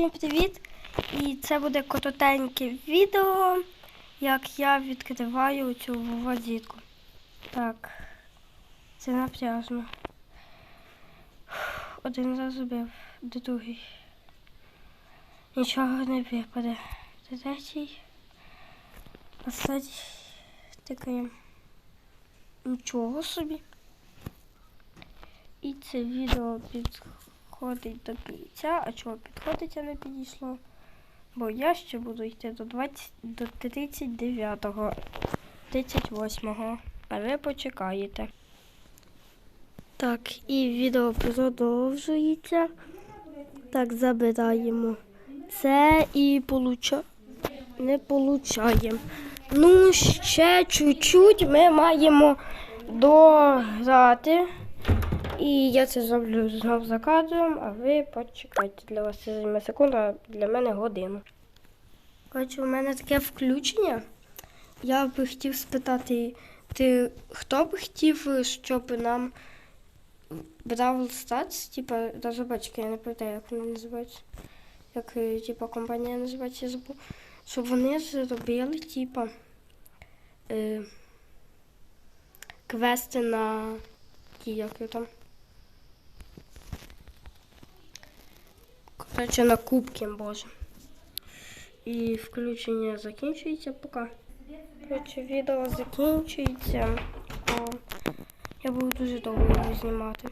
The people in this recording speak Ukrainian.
Всім привіт! І це буде коротеньке відео, як я відкриваю цю виводітку. Так, це напряжно. Один раз зробив, другий. Нічого не випаде. Третій. Останній. Тикаємо. Нічого собі. І це відео підходить до кінця. А чого підходить, а не підійшло? Бо я ще буду йти до 20, до 39-го, 38-го. А ви почекаєте. Так, і відео продовжується. Так, забираємо це і получа... не получаємо. Ну, ще чуть-чуть ми маємо дограти. І я це зроблю знов за кадром, а ви почекайте. Для вас це займе секунду, а для мене годину. Коротше, у мене таке включення. Я би хотів спитати, ти хто б хотів, щоб нам Бравл Stars, типа розробочки, я не пам'ятаю, як вони називаються. Як е, типа компанія називається, я забув. Щоб вони зробили, типа, е, квести на ті, як там. Коротше, на кубки, боже. І включення закінчується поки. Короче, відео закінчується. Я буду дуже довго його знімати.